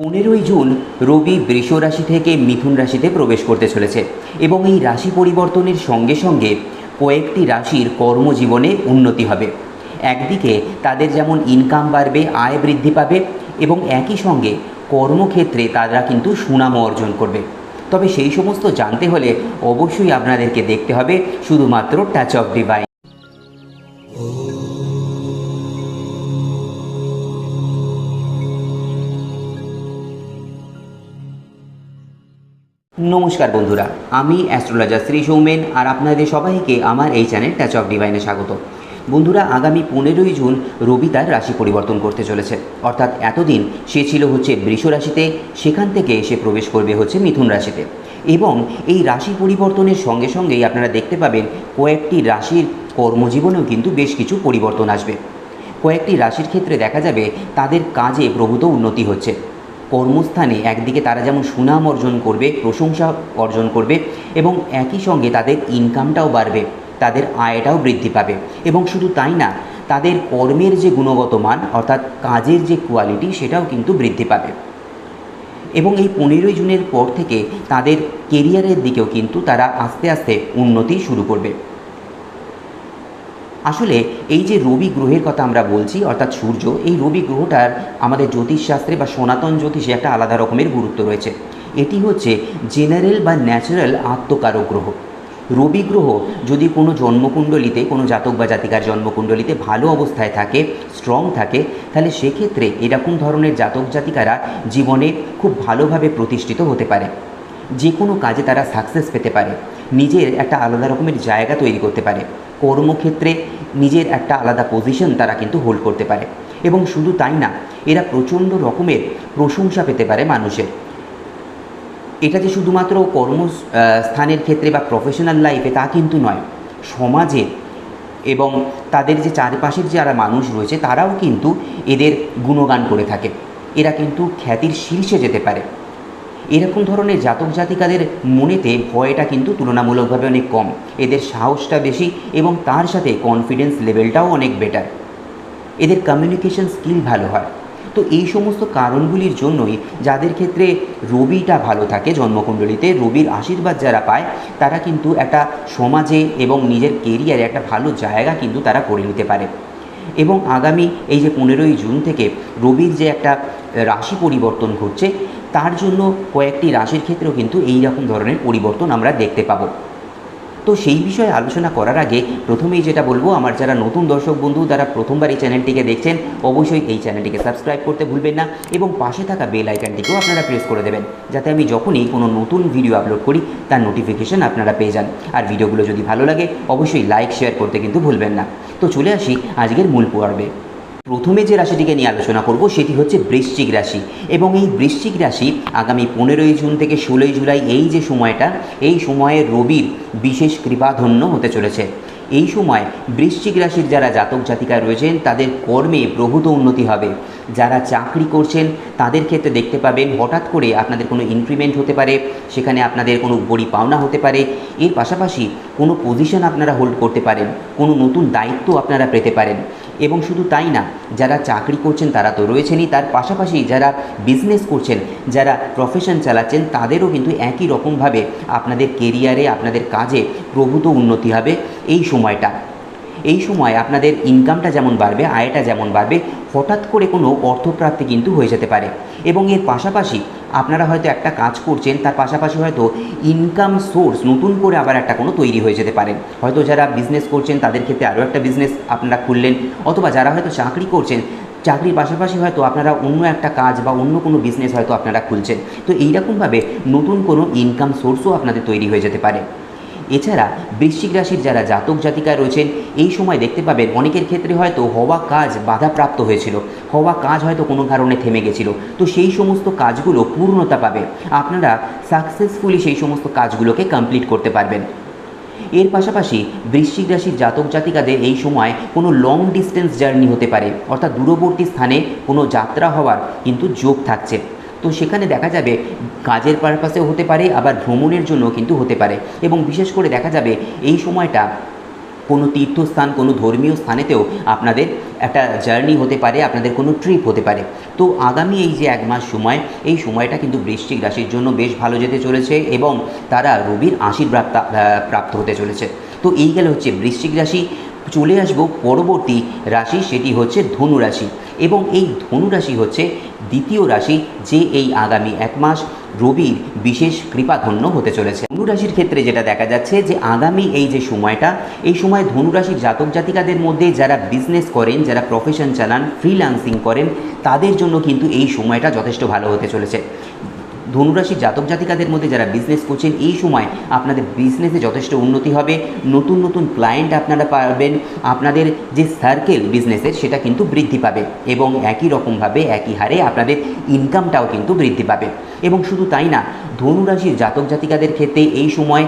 পনেরোই জুন রবি বৃষ রাশি থেকে মিথুন রাশিতে প্রবেশ করতে চলেছে এবং এই রাশি পরিবর্তনের সঙ্গে সঙ্গে কয়েকটি রাশির কর্মজীবনে উন্নতি হবে। একদিকে তাদের যেমন ইনকাম বাড়বে, আয় বৃদ্ধি পাবে এবং একই সঙ্গে কর্মক্ষেত্রে তারা কিন্তু সুনামও অর্জন করবে। তবে সেই সমস্ত জানতে হলে অবশ্যই আপনাদেরকে দেখতে হবে, শুধুমাত্র টাচ অফ ডিভাইন নমস্কার বন্ধুরা, আমি অ্যাস্ট্রোলজার শ্রী সৌমেন আর আপনাদের সবাইকে আমার এই চ্যানেল টাচ অফ ডিভাইনে স্বাগত। বন্ধুরা, আগামী পনেরোই জুন রবি তার রাশি পরিবর্তন করতে চলেছে। অর্থাৎ এতদিন সে ছিল হচ্ছে বৃষ রাশিতে, সেখান থেকে এসে প্রবেশ করবে হচ্ছে মিথুন রাশিতে। এবং এই রাশি পরিবর্তনের সঙ্গে সঙ্গেই আপনারা দেখতে পাবেন কয়েকটি রাশির কর্মজীবনেও কিন্তু বেশ কিছু পরিবর্তন আসবে। কয়েকটি রাশির ক্ষেত্রে দেখা যাবে তাদের কাজে প্রভূত উন্নতি হচ্ছে। কর্মস্থানে একদিকে তারা যেমন সুনাম অর্জন করবে, প্রশংসা অর্জন করবে এবং একই সঙ্গে তাদের ইনকামটাও বাড়বে, তাদের আয়টাও বৃদ্ধি পাবে। এবং শুধু তাই না, তাদের কর্মের যে গুণগত মান, অর্থাৎ কাজের যে কোয়ালিটি সেটাও কিন্তু বৃদ্ধি পাবে। এবং এই পনেরোই জুনের পর থেকে তাদের কেরিয়ারের দিকেও কিন্তু তারা আস্তে আস্তে উন্নতি শুরু করবে। আসলে এই যে রবি গ্রহের কথা আমরা বলছি, অর্থাৎ সূর্য, এই রবি গ্রহটার আমাদের জ্যোতিষশাস্ত্রে বা সনাতন জ্যোতিষে একটা আলাদা রকমের গুরুত্ব রয়েছে। এটি হচ্ছে জেনারেল বা ন্যাচারাল আত্মকারক গ্রহ। রবি গ্রহ যদি কোনো জন্মকুণ্ডলিতে, কোনো জাতক বা জাতিকার জন্মকুণ্ডলিতে ভালো অবস্থায় থাকে স্ট্রং থাকে, তাহলে সেক্ষেত্রে এরকম ধরনের জাতক জাতিকারা জীবনে খুব ভালোভাবে প্রতিষ্ঠিত হতে পারে। যে কোনো কাজে তারা সাকসেস পেতে পারে। নিজের একটা আলাদা রকমের জায়গা তৈরি করতে পারে। কর্মক্ষেত্রে নিজের একটা আলাদা পজিশন তারা কিন্তু হোল্ড করতে পারে। এবং শুধু তাই না, এরা প্রচণ্ড রকমের প্রশংসা পেতে পারে মানুষের। এটা যে শুধুমাত্র কর্মস্থানের ক্ষেত্রে বা প্রফেশনাল লাইফে তা কিন্তু নয়, সমাজে এবং তাদের যে চারপাশের যারা মানুষ রয়েছে, তারাও কিন্তু এদের গুণগান করে থাকে। এরা কিন্তু খ্যাতির শীর্ষে যেতে পারে। এরকম ধরনের জাতক জাতিকাদের মনেতে ভয়টা কিন্তু তুলনামূলকভাবে অনেক কম। এদের সাহসটা বেশি এবং তার সাথে কনফিডেন্স লেভেলটাও অনেক বেটার এদের কমিউনিকেশন স্কিল ভালো হয়। তো এই সমস্ত কারণগুলির জন্যই যাদের ক্ষেত্রে রবিটা ভালো থাকে জন্মকুণ্ডলিতে, রবির আশীর্বাদ যারা পায়, তারা কিন্তু একটা সমাজে এবং নিজের কেরিয়ারে একটা ভালো জায়গা কিন্তু তারা করে নিতে পারে। এবং আগামী এই যে পনেরোই জুন থেকে রবির যে একটা রাশি পরিবর্তন ঘটছে তার জন্য কয়েকটি রাশির ক্ষেত্রেও কিন্তু এই রকম ধরনের পরিবর্তন আমরা দেখতে পাবো। তো সেই বিষয়ে আলোচনা করার আগে প্রথমেই যেটা বলব, আমার যারা নতুন দর্শক বন্ধু, তারা প্রথমবার এই চ্যানেলটিকে দেখছেন, অবশ্যই এই চ্যানেলটিকে সাবস্ক্রাইব করতে ভুলবেন না এবং পাশে থাকা বেল আইকনটিকেও আপনারা প্রেস করে দেবেন, যাতে আমি যখনই কোনো নতুন ভিডিও আপলোড করি, তার নোটিফিকেশন আপনারা পেয়ে যান। আর ভিডিওগুলো যদি ভালো লাগে, অবশ্যই লাইক, শেয়ার করতে কিন্তু ভুলবেন না। তো চলে আসি আজকের মূল পর্বে। প্রথমে যে রাশিটিকে নিয়ে আলোচনা করব সেটি হচ্ছে বৃশ্চিক রাশি। এবং এই বৃশ্চিক রাশি আগামী পনেরোই জুন থেকে ষোলোই জুলাই এই যে সময়টা, এই সময়ে রবির বিশেষ কৃপাধন্য হতে চলেছে। এই সময় বৃশ্চিক রাশির যারা জাতক জাতিকা রয়েছেন, তাদের কর্মে প্রভূত উন্নতি হবে। যারা চাকরি করছেন, তাদের ক্ষেত্রে দেখতে পাবেন হঠাৎ করে আপনাদের কোনো ইনক্রিমেন্ট হতে পারে, সেখানে আপনাদের কোনো বড়ি পাওনা হতে পারে। এর পাশাপাশি কোনো পজিশন আপনারা হোল্ড করতে পারেন, কোনো নতুন দায়িত্ব আপনারা পেতে পারেন। এবং শুধু তাই না, যারা চাকরি করছেন, তারা তো রয়েছেনই। তার পাশাপাশি যারা বিজনেস করছেন, যারা প্রফেশন চালাচ্ছেন, তাদেরও কিন্তু একই রকমভাবে আপনাদের কেরিয়ারে আপনাদের কাজে প্রভূত উন্নতি হবে। এই সময়টা এই সময় আপনাদের ইনকামটা যেমন বাড়বে, আয়টা যেমন বাড়বে, হঠাৎ করে কোনো অর্থপ্রাপ্তি কিন্তু হয়ে যেতে পারে। এবং এর পাশাপাশি আপনারা হয়তো একটা কাজ করছেন, তার পাশাপাশি হয়তো ইনকাম সোর্স নতুন করে আবার একটা কোনো তৈরি হয়ে যেতে পারে। হয়তো যারা বিজনেস করছেন, তাদের ক্ষেত্রে আরও একটা বিজনেস আপনারা খুললেন। অথবা যারা হয়তো চাকরি করছেন, চাকরির পাশাপাশি হয়তো আপনারা অন্য একটা কাজ বা অন্য কোনো বিজনেস হয়তো আপনারা খুলছেন। তো এইরকমভাবে নতুন কোনো ইনকাম সোর্সও আপনাদের তৈরি হয়ে যেতে পারে। এছাড়া বৃশ্চিক রাশির যারা জাতক জাতিকা রয়েছেন, এই সময় দেখতে পাবেন অনেকের ক্ষেত্রে হয়তো হওয়া কাজ বাধাপ্রাপ্ত হয়েছিল, হওয়া কাজ হয়তো কোনো কারণে থেমে গেছিল। তো সেই সমস্ত কাজগুলো পূর্ণতা পাবে। আপনারা সাকসেসফুলি সেই সমস্ত কাজগুলোকে কমপ্লিট করতে পারবেন। এর পাশাপাশি বৃশ্চিক রাশির জাতক জাতিকাদের এই সময় কোনো লং ডিস্টেন্স জার্নি হতে পারে, অর্থাৎ দূরবর্তী স্থানে কোনো যাত্রা হওয়ার কিন্তু যোগ থাকছে। তো সেখানে দেখা যাবে কাজের পারপাসেও হতে পারে, আবার ভ্রমণের জন্য কিন্তু হতে পারে। এবং বিশেষ করে দেখা যাবে এই সময়টা কোনো তীর্থস্থান, কোনো ধর্মীয় স্থানেতেও আপনাদের একটা জার্নি হতে পারে, আপনাদের কোনো ট্রিপ হতে পারে। তো আগামী এই যে এক মাস সময়, এই সময়টা কিন্তু বৃশ্চিক রাশির জন্য বেশ ভালো যেতে চলেছে এবং তারা রবির আশীর্বাদ প্রাপ্ত হতে চলেছে। তো এই গেলে হচ্ছে বৃশ্চিক রাশি। চলে আসব পরবর্তী রাশি সেটি হচ্ছে ধনু রাশি এবং এই ধনু রাশি হচ্ছে দ্বিতীয় রাশি যে এই আগামী এক মাস রবির বিশেষ কৃপাধন্য হতে চলেছে। ধনু রাশির ক্ষেত্রে যেটা দেখা যাচ্ছে যে আগামী এই যে সময়টা, এই সময় ধনু রাশির জাতক জাতিকাদের মধ্যে যারা বিজনেস করেন, যারা প্রফেশন চালান ফ্রিল্যান্সিং করেন, তাদের জন্য কিন্তু এই সময়টা যথেষ্ট ভালো হতে চলেছে। ধনুরাশির জাতক জাতিকাদের মধ্যে যারা বিজনেস করছেন, এই সময় আপনাদের বিজনেসে যথেষ্ট উন্নতি হবে। নতুন নতুন ক্লায়েন্ট আপনারা পাবেন। আপনাদের যে সার্কেল বিজনেসের সেটা কিন্তু বৃদ্ধি পাবে এবং একই রকমভাবে, একই হারে আপনাদের ইনকামটাও কিন্তু বৃদ্ধি পাবে। এবং শুধু তাই না, ধনুরাশির জাতক জাতিকাদের ক্ষেত্রে এই সময়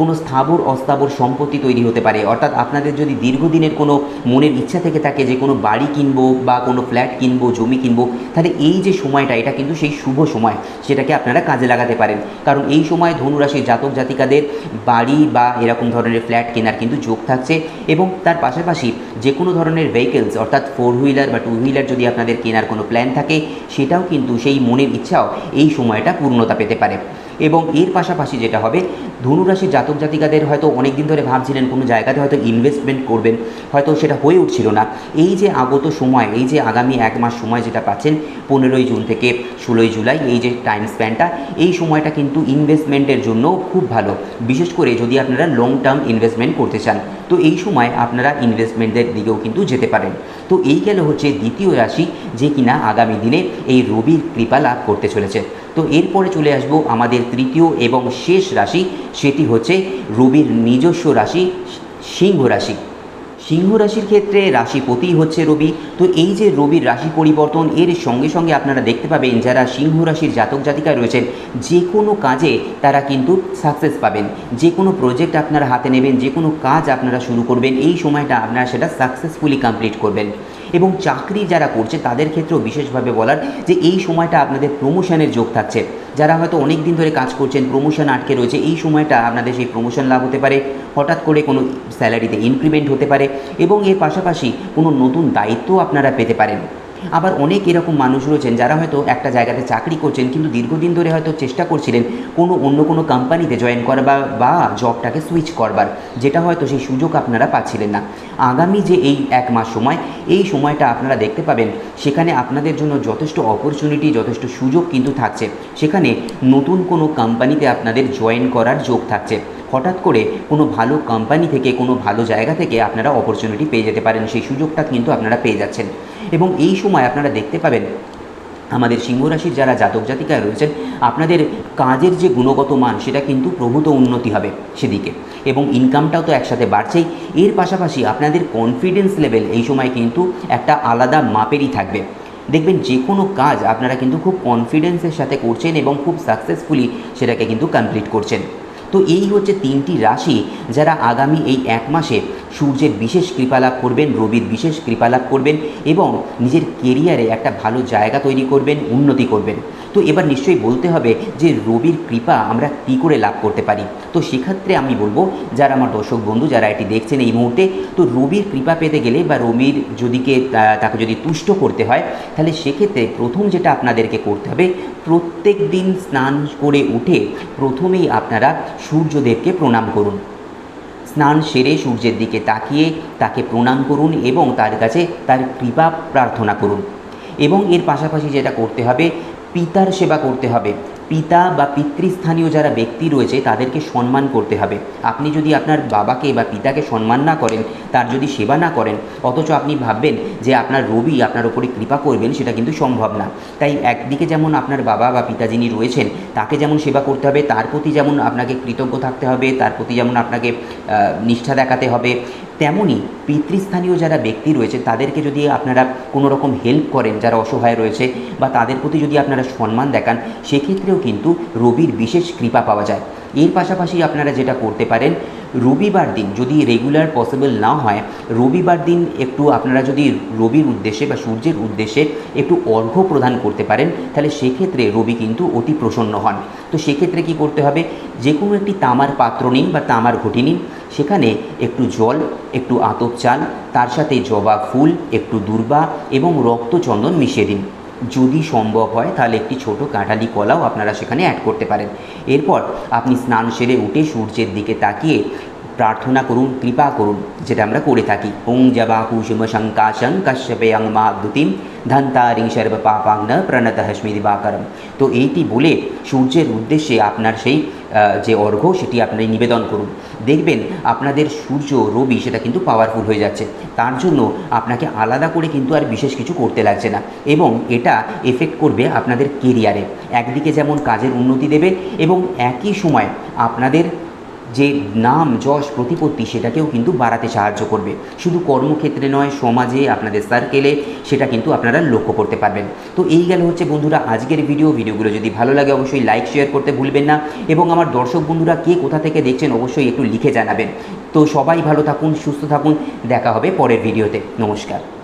কোনো স্থাবর, অস্থাবর সম্পত্তি তৈরি হতে পারে। অর্থাৎ আপনাদের যদি দীর্ঘদিনের কোনো মনের ইচ্ছা থেকে থাকে যে কোনো বাড়ি কিনবো বা কোনো ফ্ল্যাট কিনবো, জমি কিনবো, তাহলে এই যে সময়টা, এটা কিন্তু সেই শুভ সময়, সেটাকে আপনারা কাজে লাগাতে পারেন। কারণ এই সময় ধনুরাশির জাতক জাতিকাদের বাড়ি বা এরকম ধরনের ফ্ল্যাট কেনার কিন্তু যোগ থাকছে এবং তার পাশাপাশি যে কোনো ধরনের ভেহিকেলস অর্থাৎ ফোর হুইলার বা টু হুইলার যদি আপনাদের কেনার কোনো প্ল্যান থাকে, সেটাও কিন্তু সেই মনের ইচ্ছাও এই সময়টা পূর্ণতা পেতে পারে। এবং এর পাশাপাশি যেটা হবে ধনুরাশির জাতক জাতিকাদের হয়তো অনেক দিন ধরে ভাবছিলেন কোনো জায়গাতে হয়তো ইনভেস্টমেন্ট করবেন, হয়তো সেটা হয়ে উঠছিল না। এই যে আগত সময়, এই যে আগামী এক মাস সময় যেটা পাচ্ছেন, পনেরোই জুন থেকে ষোলোই জুলাই, এই যে টাইম স্প্যানটা এই সময়টা কিন্তু ইনভেস্টমেন্টের জন্য খুব ভালো। বিশেষ করে যদি আপনারা লং টার্ম ইনভেস্টমেন্ট করতে চান, তো এই সময় আপনারা ইনভেস্টমেন্টের দিকেও কিন্তু যেতে পারেন। তো এই গেল হচ্ছে দ্বিতীয় রাশি, যে কিনা আগামী দিনে এই রবির কৃপা লাভ করতে চলেছে। তো এরপরে চলে আসব আমাদের তৃতীয় এবং শেষ রাশি, সেটি হচ্ছে রবির নিজস্ব রাশি, সিংহ রাশি। সিংহ রাশির ক্ষেত্রে রাশিপতি হচ্ছে রবি। তো এই যে রবির রাশি পরিবর্তন, এর সঙ্গে সঙ্গে আপনারা দেখতে পাবেন যারা সিংহ রাশির জাতক জাতিকা রয়েছেন, যে কোনো কাজে তারা কিন্তু সাকসেস পাবেন। যে কোনো প্রজেক্ট আপনারা হাতে নেবেন, যে কোনো কাজ আপনারা শুরু করবেন, এই সময়টা আপনারা সেটা সাকসেসফুলি কমপ্লিট করবেন। এবং চাকরি যারা করছে তাদের ক্ষেত্রেও বিশেষভাবে বলার যে এই সময়টা আপনাদের প্রমোশনের যোগ থাকছে। যারা হয়তো অনেক দিন ধরে কাজ করছেন প্রমোশন আটকে রয়েছে, এই সময়টা আপনাদের সেই প্রমোশন লাভ হতে পারে। হঠাৎ করে কোনো স্যালারিতে ইনক্রিমেন্ট হতে পারে এবং এর পাশাপাশি কোনো নতুন দায়িত্ব আপনারা পেতে পারেন। আবার অনেক এরকম মানুষ রয়েছেন যারা হয়তো একটা জায়গাতে চাকরি করছেন কিন্তু দীর্ঘদিন ধরে হয়তো চেষ্টা করছিলেন কোনো অন্য কোনো কোম্পানিতে জয়েন করবার বা জবটাকে সুইচ করবার, যেটা হয়তো সেই সুযোগ আপনারা পাচ্ছিলেন না। আগামী যে এই এক মাস সময়, এই সময়টা আপনারা দেখতে পাবেন, সেখানে আপনাদের জন্য যথেষ্ট অপরচুনিটি যথেষ্ট সুযোগ কিন্তু থাকছে। সেখানে নতুন কোনো কোম্পানিতে আপনাদের জয়েন করার যোগ থাকছে। হঠাৎ করে কোনো ভালো কোম্পানি থেকে, কোনো ভালো জায়গা থেকে আপনারা অপরচুনিটি পেয়ে যেতে পারেন। সেই সুযোগটা কিন্তু আপনারা পেয়ে যাচ্ছেন। এবং এই সময় আপনারা দেখতে পাবেন, আমাদের সিংহ রাশির যারা জাতক জাতিকায় রয়েছেন, আপনাদের কাজের যে গুণগত মান, সেটা কিন্তু প্রভূত উন্নতি হবে সেদিকে। এবং ইনকামটাও তো একসাথে বাড়ছেই। এর পাশাপাশি আপনাদের কনফিডেন্স লেভেল এই সময় কিন্তু একটা আলাদা মাপেরই থাকবে। দেখবেন যে কোনো কাজ আপনারা কিন্তু খুব কনফিডেন্সের সাথে করছেন এবং খুব সাকসেসফুলি সেটাকে কিন্তু কমপ্লিট করছেন। তো এই হচ্ছে তিনটি রাশি যারা আগামী এই এক মাসে সূর্যের বিশেষ কৃপালাভ করবেন, রবির বিশেষ কৃপালাভ করবেন এবং নিজের কেরিয়ারে একটা ভালো জায়গা তৈরি করবেন, উন্নতি করবেন। তো এবার নিশ্চয়ই বলতে হবে যে রবির কৃপা আমরা কী করে লাভ করতে পারি? তো সেক্ষেত্রে আমি বলব, যারা আমার দর্শক বন্ধু, যারা এটি দেখছেন এই মুহূর্তে, তো রবির কৃপা পেতে গেলে বা রবির যদিকে তাকে যদি তুষ্ট করতে হয়, তাহলে সেক্ষেত্রে প্রথম যেটা আপনাদেরকে করতে হবে প্রত্যেক দিন স্নান করে উঠে প্রথমেই আপনারা সূর্যদেবকে প্রণাম করুন। স্নান সেরে সূর্যের দিকে তাকিয়ে তাকে প্রণাম করুন এবং তার কাছে তার কৃপা প্রার্থনা করুন। এবং এর পাশাপাশি যেটা করতে হবে, পিতার সেবা করতে হবে। পিতা বা পিতৃস্থানীয় যারা ব্যক্তি রয়েছে, তাদেরকে সম্মান করতে হবে। আপনি যদি আপনার বাবাকে বা পিতাকে সম্মান না করেন, তার যদি সেবা না করেন, অথচ আপনি ভাববেন যে আপনার রবি আপনার ওপরে কৃপা করবেন, সেটা কিন্তু সম্ভব না। তাই একদিকে যেমন আপনার বাবা বা পিতা যিনি রয়েছেন, তাকে যেমন সেবা করতে হবে, তার প্রতি যেমন আপনাকে কৃতজ্ঞ থাকতে হবে, তার প্রতি যেমন আপনাকে নিষ্ঠা দেখাতে হবে তেমনই পিতৃস্থানীয় যারা ব্যক্তি রয়েছে, তাদেরকে যদি আপনারা কোনো রকম হেল্প করেন, যারা অসহায় রয়েছে বা তাদের প্রতি যদি আপনারা সম্মান দেখান, সেক্ষেত্রেও কিন্তু রবির বিশেষ কৃপা পাওয়া যায়। এর পাশাপাশি আপনারা যেটা করতে পারেন, রবিবার দিন যদি রেগুলার পসিবল না হয়, রবিবার দিন একটু আপনারা যদি রবির উদ্দেশ্যে বা সূর্যের উদ্দেশ্যে একটু অর্ঘ্য প্রদান করতে পারেন, তাহলে সেক্ষেত্রে রবি কিন্তু অতি প্রসন্ন হন। তো সেক্ষেত্রে কি করতে হবে? যে কোনো একটি তামার পাত্র নিন বা তামার ঘটি নিন, সেখানে একটু জল, একটু আতপ চাল, তার সাথে জবা ফুল, একটু দূর্বা এবং রক্তচন্দন মিশিয়ে দিন। যদি সম্ভব হয়, তাহলে একটি ছোট কাঁঠালি কলাও আপনারা সেখানে অ্যাড করতে পারেন। এরপর আপনি স্নান সেরে উঠে সূর্যের দিকে তাকিয়ে প্রার্থনা করুন, কৃপা করুন, যেটা আমরা করে থাকি। ওং জবা কুসুম শঙ্কাশং কশ্যপে অং মাদ্যুতিম ধন্তারিং সর্ব পাপাংন প্রণত হস্মি দিবাকরম। তো এইটি বলে সূর্যের উদ্দেশ্যে আপনার সেই যে অর্ঘ্য, সেটি আপনি নিবেদন করুন। দেখবেন আপনাদের সূর্য, রবি, সেটা কিন্তু পাওয়ারফুল হয়ে যাচ্ছে। তার জন্য আপনাকে আলাদা করে কিন্তু আর বিশেষ কিছু করতে লাগছে না। এবং এটা এফেক্ট করবে আপনাদের কেরিয়ারে একদিকে যেমন কাজের উন্নতি দেবে এবং একই সময় আপনাদের যে নাম যশ প্রতিপত্তি সেটাকেও কিন্তু বাড়াতে সাহায্য করবে। শুধু কর্মক্ষেত্রে নয়, সমাজে, আপনাদের সার্কেলে সেটা কিন্তু আপনারা লক্ষ্য করতে পারবেন। তো এই গেল হচ্ছে বন্ধুরা আজকের ভিডিও ভিডিওগুলো যদি ভালো লাগে অবশ্যই লাইক শেয়ার করতে ভুলবেন না এবং আমার দর্শক বন্ধুরা কে কোথা থেকে দেখছেন অবশ্যই একটু লিখে জানাবেন। তো সবাই ভালো থাকুন, সুস্থ থাকুন। দেখা হবে পরের ভিডিওতে নমস্কার।